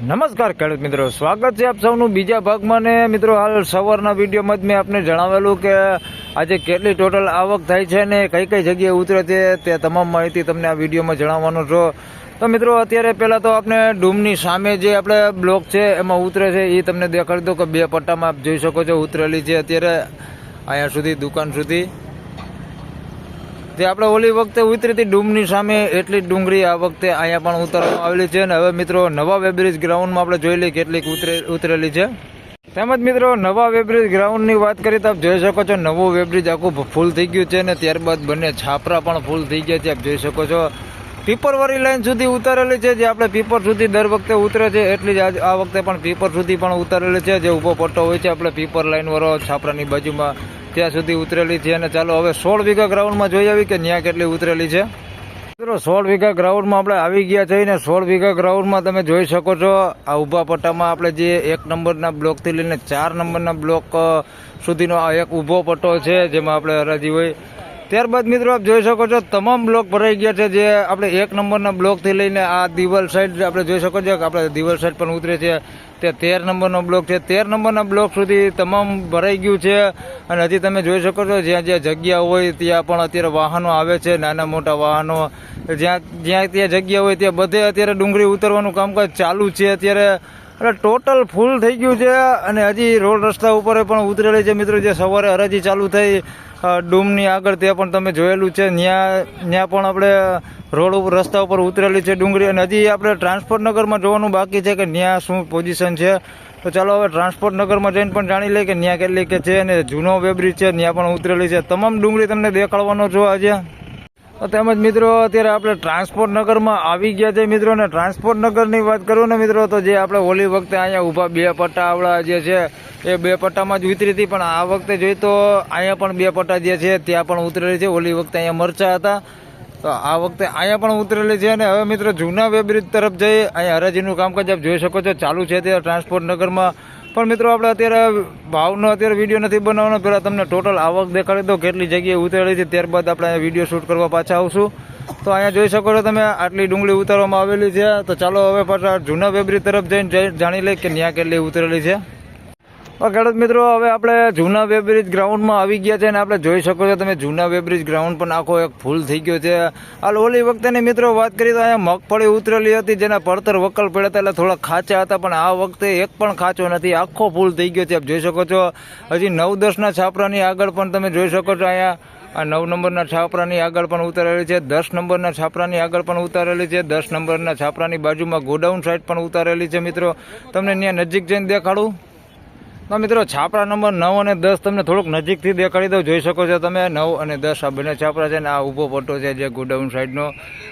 નમસ્કાર ખેડૂત મિત્રો, સ્વાગત છે આપ સૌનું બીજા ભાગમાં ને મિત્રો હાલ સવારના વિડીયોમાં જ મેં આપને જણાવેલું કે આજે કેટલી ટોટલ આવક થાય છે ને કઈ કઈ જગ્યાએ ઉતરે છે તે તમામ માહિતી તમને આ વિડીયોમાં જણાવવાનો છો. તો મિત્રો, અત્યારે પહેલાં તો આપણે ડૂમની સામે જે આપણે બ્લોક છે એમાં ઉતરે છે એ તમને દેખાડી દો કે બે પટ્ટામાં આપ જોઈ શકો છો ઉતરેલી છે અત્યારે, અહીંયા સુધી, દુકાન સુધી. જે આપણે ઓલી વખતે ઉતરી હતી ડુમની સામે એટલી ડુંગળી આ વખતે અહીંયા પણ ઉતારવામાં આવેલી છે અને હવે મિત્રો નવા વેબ્રિજ ગ્રાઉન્ડમાં આપણે જોઈ લઈએ કેટલીક ઉતરે, ઉતરેલી છે. તેમજ મિત્રો નવા વેબ્રિજ ગ્રાઉન્ડની વાત કરીએ તો આપ જોઈ શકો છો નવું વેબ્રિજ આખું ફૂલ થઈ ગયું છે અને ત્યારબાદ બંને છાપરા પણ ફૂલ થઈ ગયા છે, આપ જોઈ શકો છો. પીપરવાળી લાઈન સુધી ઉતારેલી છે, જે આપણે પીપર સુધી દર વખતે ઉતરે છે, એટલી જ આ વખતે પણ પીપર સુધી પણ ઉતારેલી છે, જે ઊભો પટ્ટો હોય છે, આપણે પીપર લાઈન વાળો છાપરાની બાજુમાં ત્યાં સુધી ઉતરેલી છે અને ચાલો હવે સોળ વીઘા ગ્રાઉન્ડમાં જોઈ આવી કે ત્યાં કેટલી ઉતરેલી છે. મિત્રો, સોળ વીઘા ગ્રાઉન્ડમાં આપણે આવી ગયા છીએ ને સોળ વીઘા ગ્રાઉન્ડમાં તમે જોઈ શકો છો, આ ઊભા પટ્ટામાં આપણે જે એક નંબરના બ્લોકથી લઈને ચાર નંબરના બ્લોક સુધીનો આ એક ઊભો પટ્ટો છે, જેમાં આપણે હરાજી હોય. ત્યારબાદ મિત્રો આપ જોઈ શકો છો, તમામ બ્લોક ભરાઈ ગયા છે જે આપણે એક નંબરના બ્લોકથી લઈને આ દિવાલ સાઈડ આપણે જોઈ શકો છો કે આપણે દિવાલ સાઈડ પણ ઉતરે છે તે તેર નંબરનો બ્લોક છે. તેર નંબરના બ્લોક સુધી તમામ ભરાઈ ગયું છે અને હજી તમે જોઈ શકો છો, જ્યાં જ્યાં જગ્યા હોય ત્યાં પણ અત્યારે વાહનો આવે છે, નાના મોટા વાહનો. જ્યાં જ્યાં ત્યાં જગ્યા હોય ત્યાં બધે અત્યારે ડુંગળી ઉતરવાનું કામકાજ ચાલુ છે. અત્યારે એટલે ટોટલ ફૂલ થઈ ગયું છે અને હજી રોડ રસ્તા ઉપર પણ ઉતરેલી છે મિત્રો, જે સવારે હરાજી ચાલુ થઈ ડૂમની આગળ તે પણ તમે જોયેલું છે. ત્યાં ત્યાં પણ આપણે રોડ ઉપર રસ્તા ઉપર ઉતરેલી છે ડુંગળી અને હજી આપણે ટ્રાન્સપોર્ટ નગરમાં જોવાનું બાકી છે કે ત્યાં શું પોઝિશન છે. તો ચાલો હવે ટ્રાન્સપોર્ટ નગરમાં જઈને પણ જાણી લઈએ કે ત્યાં કેટલી કે છે અને જૂનો વેબ્રિજ છે ત્યાં પણ ઉતરેલી છે. તમામ ડુંગળી તમને દેખાડવાનો છો આજે. તેમજ મિત્રો, અત્યારે આપણે ટ્રાન્સપોર્ટ નગરમાં આવી ગયા છે. મિત્રો ને ટ્રાન્સપોર્ટ નગરની વાત કરું ને મિત્રો, તો જે આપણે હોલી વખતે અહીંયા ઊભા બે પટ્ટા આવડા જે છે, એ બે પટ્ટામાં જ ઉતરી હતી. પણ આ વખતે જોઈએ તો અહીંયા પણ બે પટ્ટા જે છે, ત્યાં પણ ઉતરેલી છે. હોલી વખતે અહીંયા મરચા હતા. તો આ વખતે અહીંયા પણ ઉતરેલી છે. અને હવે મિત્રો, જૂના વેબ્રિજ તરફ જઈ અહીંયા હરાજીનું કામકાજ આપ જોઈ શકો છો. ચાલુ છે ત્યાં ટ્રાન્સપોર્ટ નગરમાં. પણ મિત્રો, આપણે અત્યારે ભાવનો અત્યારે વીડિયો નથી બનાવવાનો. પહેલાં તમને ટોટલ આવક દેખાડી દો, કેટલી જગ્યાએ ઉતરેલી છે. ત્યારબાદ આપણે વીડિયો શૂટ કરવા પાછા આવશું. તો અહીંયા જોઈ શકો છો તમે, આટલી ડુંગળી ઉતારવામાં આવેલી છે. તો ચાલો હવે પાછા જૂના વેબરી તરફ જઈને જાણી લઈએ કે ત્યાં કેટલી ઉતરેલી છે. ખેડૂત મિત્રો, હવે આપણે જૂના વેબ્રિજ ગ્રાઉન્ડમાં આવી ગયા છે અને આપણે જોઈ શકો છો તમે જૂના વેબ્રિજ ગ્રાઉન્ડ પણ આખો એક ફૂલ થઈ ગયો છે. હાલ ઓલી વખતેની મિત્રો વાત કરીએ તો અહીંયા મગફળી ઉતરેલી હતી, જેના પડતર વકલ પડ્યા હતા એટલે થોડા ખાચા હતા, પણ આ વખતે એક પણ ખાચો નથી, આખો ફૂલ થઈ ગયો છે. આપ જોઈ શકો છો, હજી નવ દસના છાપરાની આગળ પણ તમે જોઈ શકો છો અહીંયા. આ નવ નંબરના છાપરાની આગળ પણ ઉતારેલી છે, દસ નંબરના છાપરાની આગળ પણ ઉતારેલી છે, દસ નંબરના છાપરાની બાજુમાં ગોડાઉન સાઈડ પણ ઉતારેલી છે મિત્રો. તમને ત્યાં નજીક જઈને દેખાડું. તો મિત્રો, છાપરા નંબર નવ અને દસ તમને થોડુંક નજીકથી દેખાડી દઉં. જોઈ શકો છો તમે, નવ અને દસ આ બંને છાપરા છે ને આ ઊભો પટ્ટો છે જે ગોડાઉન સાઈડનો.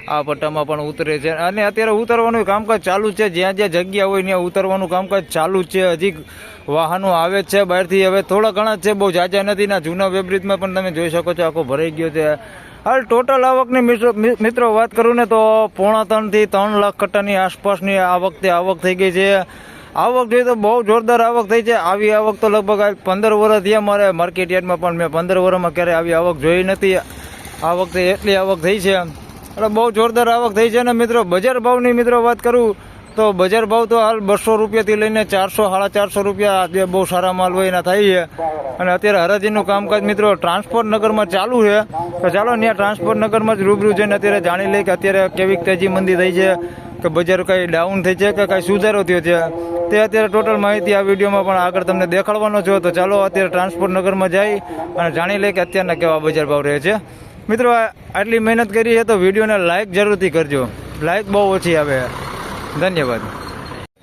આ પટ્ટામાં પણ ઉતરે છે અને અત્યારે ઉતરવાનું કામકાજ ચાલુ છે. જ્યાં જ્યાં જગ્યા હોય ત્યાં ઉતરવાનું કામકાજ ચાલુ છે. હજી વાહનો આવે છે બહારથી. હવે થોડા ઘણા છે, બહુ જાજા નથી. ના, જૂના વેબ્રિજમાં પણ તમે જોઈ શકો છો, આખો ભરાઈ ગયો છે. હાલ ટોટલ આવકની મિત્રો વાત કરું ને તો પોણા ત્રણથી ત્રણ લાખ કટ્ટાની આસપાસની આ વખતે આવક થઈ ગઈ છે. આવક જોઈએ તો બહુ જોરદાર આવક થઈ છે. આવી આવક તો લગભગ પંદર વર્ષ થયા મારે માર્કેટ યાર્ડમાં પણ મેં પંદર વર્ષમાં ક્યારે આવી આવક જોઈ નથી. આ વખતે એટલી આવક થઈ છે એટલે બહુ જોરદાર આવક થઈ છે. અને મિત્રો, બજાર ભાવની મિત્રો વાત કરું તો બજાર ભાવ તો હાલ બસો રૂપિયાથી લઈને ચારસો, સાડા ચારસો રૂપિયા જે બહુ સારા માલ હોય એના થાય છે. અને અત્યારે હરાજીનું કામકાજ મિત્રો ટ્રાન્સપોર્ટ નગરમાં ચાલુ છે. તો ચાલો ત્યાં ટ્રાન્સપોર્ટ નગરમાં જ રૂબરૂ જઈને અત્યારે જાણી લઈએ કે અત્યારે કેવી તેજી મંદી થઈ છે. કે બજાર કઈ ડાઉન થઈ છે કે કઈ સુધારો થયો છે? તે અત્યારે ટોટલ માહિતી આ વિડીયોમાં પણ આગળ તમને દેખાડવાનો છો. તો ચાલો અત્યારે ટ્રાન્સપોર્ટ નગરમાં જઈ અને જાણી લઈએ કે અત્યારના કેવા બજાર ભાવ રહે છે. મિત્રો આટલી મહેનત કરી છે તો વિડીયોને લાઇક જરૂરથી કરજો. લાઇક બહુ ઓછી આવે. ધન્યવાદ.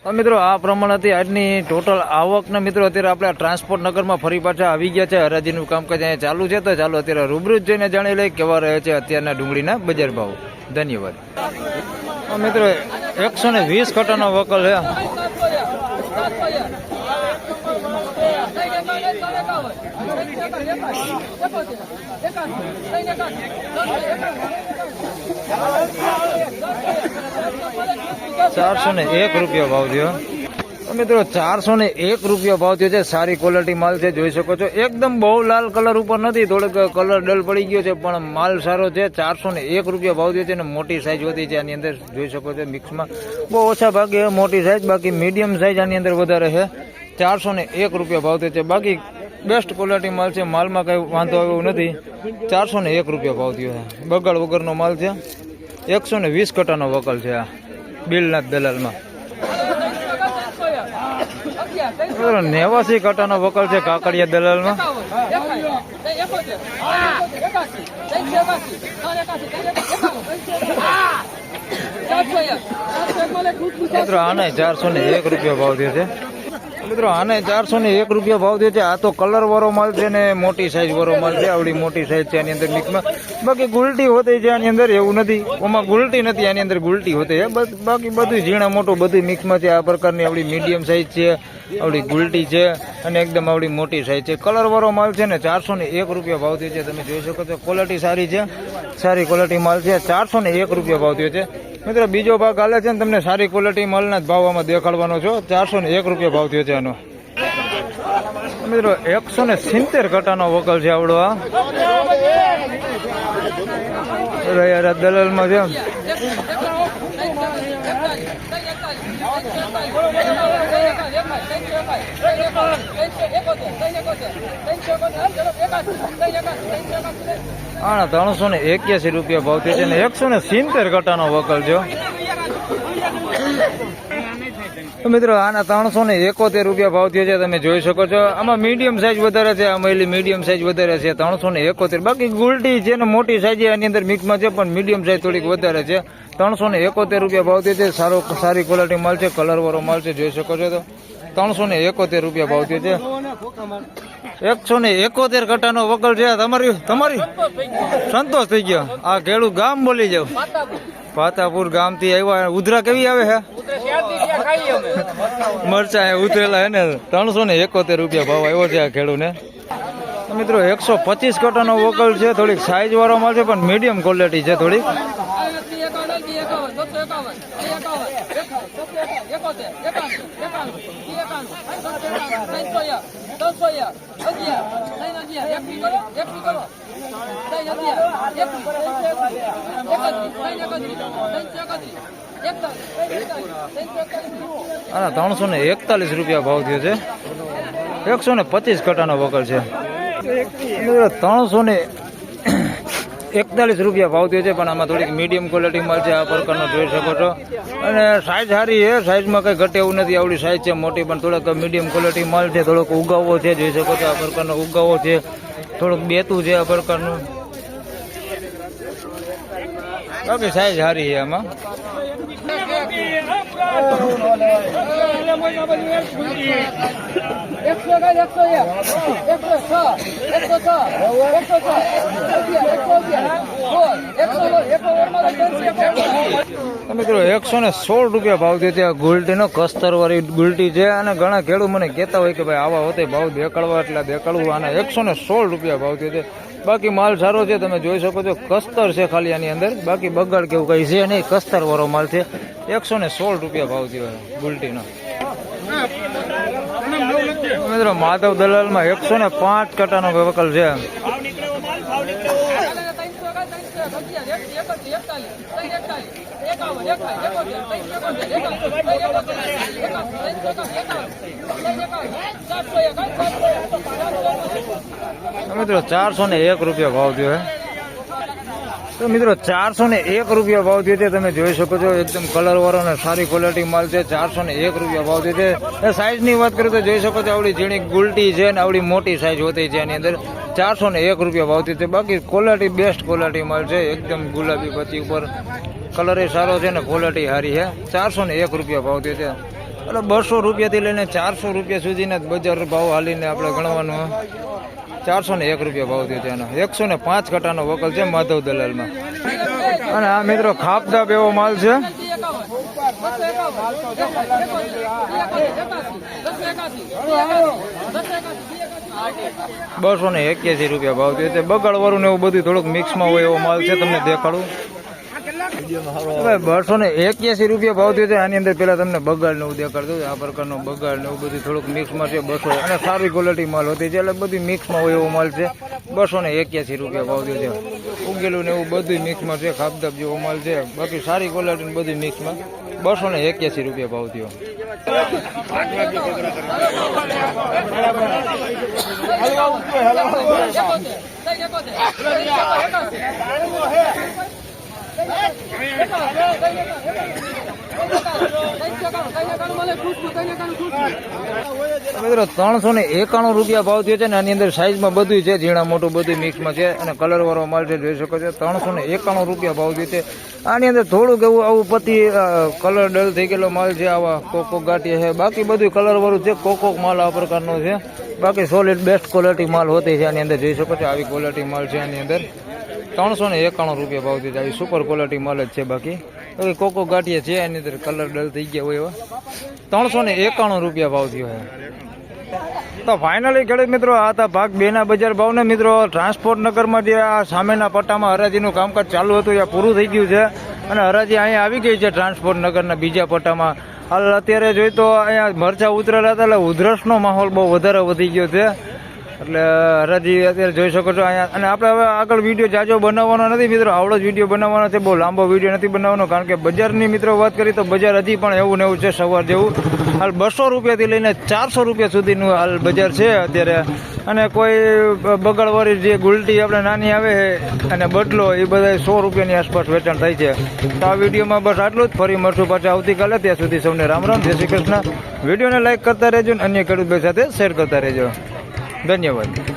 તો મિત્રો, આ પ્રમાણે આજની ટોટલ આવકના મિત્રો, અત્યારે આપણે ટ્રાન્સપોર્ટ નગરમાં ફરી પાછા આવી ગયા છે. હરાજીનું કામકાજ અહીંયા ચાલુ છે. તો ચાલો અત્યારે રૂબરૂ જઈને જાણી લઈએ કેવા રહે છે અત્યારના ડુંગળીના બજાર ભાવ. ધન્યવાદ. મિત્રો એકસો ને વીસ કટાનો વકલ છે. ચારસો ને એક રૂપિયા ભાવ થયો. મિત્રો ચારસો ને એક રૂપિયા ભાવ થયો છે. સારી ક્વોલિટી માલ છે, જોઈ શકો છો. એકદમ બહુ લાલ કલર ઉપર નથી, થોડોક કલર ડલ પડી ગયો છે, પણ માલ સારો છે. ચારસો ને એક રૂપિયા ભાવ થયો છે અને મોટી સાઇઝ વધી છે. આની અંદર જોઈ શકો છો મિક્સમાં બહુ ઓછા ભાગે, મોટી સાઇઝ બાકી મીડિયમ સાઇઝ આની અંદર વધારે છે. ચારસો ને એક રૂપિયા ભાવ થયો છે. બાકી બેસ્ટ ક્વોલિટી માલ છે. માલમાં કંઈ વાંધો આવ્યો નથી. ચારસો ને એક રૂપિયા ભાવ થયો છે. બગાડ વગરનો માલ છે. એકસો ને વીસ કટાનો વકલ છે આ બિલનાથ દલાલમાં. નેવાસી કટાનો વકલ છે કાકડિયા દલાલમાં મિત્રો આને ચારસો ને એક રૂપિયા ભાવ થયો છે. મિત્રો, આને ચારસો ને એક રૂપિયા ભાવ થયો છે. આ તો કલર વાળો માલ છે ને મોટી સાઈઝ વાળો માલ છે. આવડી મોટી સાઈઝ છે આની અંદર મિક્સમાં બાકી ગુલટી હોતી છે આની અંદર, એવું નથી. ઓમાં ગુલટી નથી, આની અંદર ગુલટી હોતી છે. બાકી બધું ઝીણા મોટું બધું મિક્સમાં છે. આ પ્રકારની આવડી મીડિયમ સાઈઝ છે, આવડી ગુલટી છે અને એકદમ આવડી મોટી સાઈઝ છે. કલર વાળો માલ છે ને ચારસો ને એક રૂપિયા ભાવ થયો છે. તમે જોઈ શકો છો ક્વોલિટી સારી છે. સારી ક્વોલિટી માલ છે. ચારસો ને એક રૂપિયા ભાવ થયો છે. મિત્રો, બીજો ભાગ હાલે છે ને તમને સારી ક્વોલિટી માલના જ ભાવમાં દેખાડવાનો છો. ચારસો ને એક રૂપિયા ભાવ થયો છે આનો. મિત્રો, એકસો ને સિત્તેર કટાનો વકલ છે આવડો આ. દલાલમાં છે આના ત્રણસો ને એક્યાસી રૂપિયા ભાવ થયો છે ને એકસો ને સિત્તેર કટાનો વકલ છે તો મિત્રો આના ત્રણસો ને એકોતેર રૂપિયા ભાવ થયો છે તમે જોઈ શકો છો. આમાં મીડિયમ સાઇઝ વધારે છે આમાં એલી મીડિયમ સાઇઝ વધારે છે ત્રણસો ને એકોતેર. બાકી ગુલટી છે ને મોટી સાઇઝ એની અંદર મિક્સમાં છે પણ મીડિયમ સાઇઝ થોડીક વધારે છે. ત્રણસો ને એકોતેર રૂપિયા ભાવ થયો છે સારો સારી ક્વોલિટી માલ છે કલર વાળો માલ છે જોઈ શકો છો તો. ત્રણસો ને એકોતેર રૂપિયા ભાવ થયો છે. એકસો ને એકોતેર કટાનો વકલ છે તમારી તમારી? સંતોષ થઈ ગયો. આ ઘેડું ગામ બોલી જાવ. પાતાપુર ગામથી આવ્યા. ઉધરા કેવી આવે છે મરચા ઉતરેલા હે ને ત્રણસો ને એકોતેર રૂપિયા ભાવ આવ્યો છે આ ખેડૂને. મિત્રો, એકસો પચીસ કટાનો વોકલ છે, થોડીક સાઈઝ વાળો મળશે પણ મીડિયમ ક્વોલિટી છે થોડીક. આના ત્રણસો ને એકતાલીસ રૂપિયા ભાવ થયો છે. એકસો ને પચીસ કટાનો વકલ છે. ત્રણસો ને એકતાલીસ રૂપિયા ભાવ થયો છે, પણ આમાં થોડીક મીડિયમ ક્વોલિટી માલ છે, આ પ્રકારનો જોઈ શકો છો. અને સાઈઝ સારી છે સાઈઝમાં કંઈ ઘટે એવું નથી, આવડી સાઈઝ છે, મોટી પણ થોડોક મીડિયમ ક્વોલિટી માલ છે, થોડોક ઉગાવો છે, જોઈ શકો છો, આ પ્રકારનો ઉગાવો છે, થોડુંક બેતું છે, આ પ્રકારનું. બાકી સાઈઝ સારી છે આમાં. એકસો એક. એકસો ને સોળ રૂપિયા ભાવ છે ત્યાં ગુલટીનો કસ્તર વાળી ગુલટી છે અને ઘણા ખેડૂત મને કહેતા હોય કે ભાઈ આવા હોતે ભાવ દેખાડવા એટલે દેખાડવું અને એકસો ને સોળ રૂપિયા ભાવ છે. બાકી માલ સારો છે, તમે જોઈ શકો છો, કસ્તર છે ખાલી આની અંદર. બાકી બગાડ કેવું કઈ છે નહીં કસ્તર વાળો માલ છે. એકસો ને સોળ રૂપિયા ભાવ થયો ગુલટીનો. મિત્રો, માધવ દલાલમાં એકસો ને પાંચ કટાનો વકલ છે. મિત્રો, ચારસો ને એક રૂપિયા ભાવ થયો છે તો મિત્રો ચારસો ને એક રૂપિયા ભાવ થયો છે. તમે જોઈ શકો છો, એકદમ કલર વાળો અને સારી ક્વોલિટી માલ છે. ચારસો ને એક રૂપિયા ભાવ થયો છે. એ સાઈઝની વાત કરું તો જોઈ શકો છો, આવડી ઝીણી ગુલટી છે ને આવડી મોટી સાઈઝ હોતી છે એની અંદર. ચારસો ને એક રૂપિયા ભાવ થયો છે. બાકી ક્વોલિટી બેસ્ટ ક્વોલિટી માલ છે. એકદમ ગુલાબી પત્તી ઉપર કલર એ સારો છે ને ક્વોલિટી સારી છે. ચારસો ને એક રૂપિયા ભાવ થયો છે. એટલે બસો રૂપિયાથી લઈને ચારસો રૂપિયા સુધીના બજાર ભાવ હાલીને આપણે ગણવાનું. ચારસો ને એક રૂપિયા ભાવ થયો છે એનો એકસો ને પાંચ કટાનો વકલ છે માધવ દલાલમાં. અને આ મિત્રો ખાપધાપ એવો માલ છે. બસો ને એક્યાસી રૂપિયા ભાવ થયો છે. બગાડ વાળું ને એવું બધું થોડુંક મિક્સમાં હોય એવો માલ છે. તમને દેખાડું. બસો ને એક્યાસી રૂપિયા ભાવ થયો છે આની અંદર પેલા તમને બગાડ ને એવું દઉં. આ પ્રકારનો બગાડ ને એવું બધું થોડુંક મિક્સમાં છે બસો. અને સારી ક્વોલિટી માલ હોતી છે એટલે બધું મિક્સમાં હોય એવો માલ છે. બસો ને એક્યાસી રૂપિયા ભાવ થયો છે. ઉગેલું ને એવું બધું મિક્સમાં છે ખાબદાબ જેવો માલ છે. બાકી સારી ક્વોલિટી બધું બધી મિક્સમાં બસો ને એક્યાસી રૂપિયા ભાવ થયો. મિત્રો, ત્રણસો ને એકાણું રૂપિયા ભાવ થયો છે ને આની અંદર સાઈઝમાં બધું છે, ઝીણા, મોટું બધું મિક્સમાં છે અને કલર વાળો માલ છે, જોઈ શકો છો. ત્રણસો ને એકાણું રૂપિયા ભાવ થયો છે. આની અંદર થોડુંક એવું આવું પતિ કલર ડલ થઈ ગયેલો માલ છે, આવા કોક ગાંઠિયા છે. બાકી બધું કલર વાળું છે, કોક માલ આ પ્રકારનો છે. બાકી સોલિડ બેસ્ટ ક્વોલિટી માલ હોતી છે આની અંદર, જોઈ શકો છો, આવી ક્વોલિટી માલ છે આની અંદર. ત્રણસો ને એકાણું રૂપિયા ભાવ આવી સુપર ક્વોલિટી માલ જ છે બાકી. કોકો ગાંઠિયા છે, એની અંદર કલર ડલ થઈ ગયા હોય એવા. ત્રણસો ને એકાણું રૂપિયા ભાવ છે તો ફાઇનલી ખેડૂત મિત્રો, આ હતા ભાગ બે ના બજાર ભાવને. મિત્રો ટ્રાન્સપોર્ટ નગરમાં જે આ સામેના પટ્ટામાં હરાજીનું કામકાજ ચાલુ હતું, એ પૂરું થઈ ગયું છે. અને હરાજી અહીંયા આવી ગઈ છે ટ્રાન્સપોર્ટ નગરના બીજા પટ્ટામાં. હાલ અત્યારે જોઈ તો અહીંયા મરચા ઉતરેલા હતા, એટલે ઉધરસનો માહોલ બહુ વધારે વધી ગયો છે. એટલે હરાજી અત્યારે જોઈ શકો છો અહીંયા. અને આપણે હવે આગળ વીડિયો જાજો બનાવવાનો નથી મિત્રો. આવડો જ વીડિયો બનાવવાનો છે. બહુ લાંબો વીડિયો નથી બનાવવાનો. કારણ કે બજારની મિત્રો વાત કરી તો બજાર હજી પણ એવું ને એવું છે સવાર જેવું. હાલ બસો રૂપિયાથી લઈને ચારસો રૂપિયા સુધીનું હાલ બજાર છે અત્યારે. અને કોઈ બગડવાળી જે ગુલટી આપણે નાની આવે અને બટલો, એ બધા સો રૂપિયાની આસપાસ વેચાણ થાય છે. તો આ વિડીયોમાં બસ આટલું જ. ફરી મળશું પાછા આવતીકાલે. ત્યાં સુધી સૌને રામ રામ. જય શ્રી કૃષ્ણ. વિડીયોને લાઇક કરતા રહેજો અને અન્ય ખેડૂત ભાઈ સાથે શેર કરતા રહેજો. ધન્યવાદ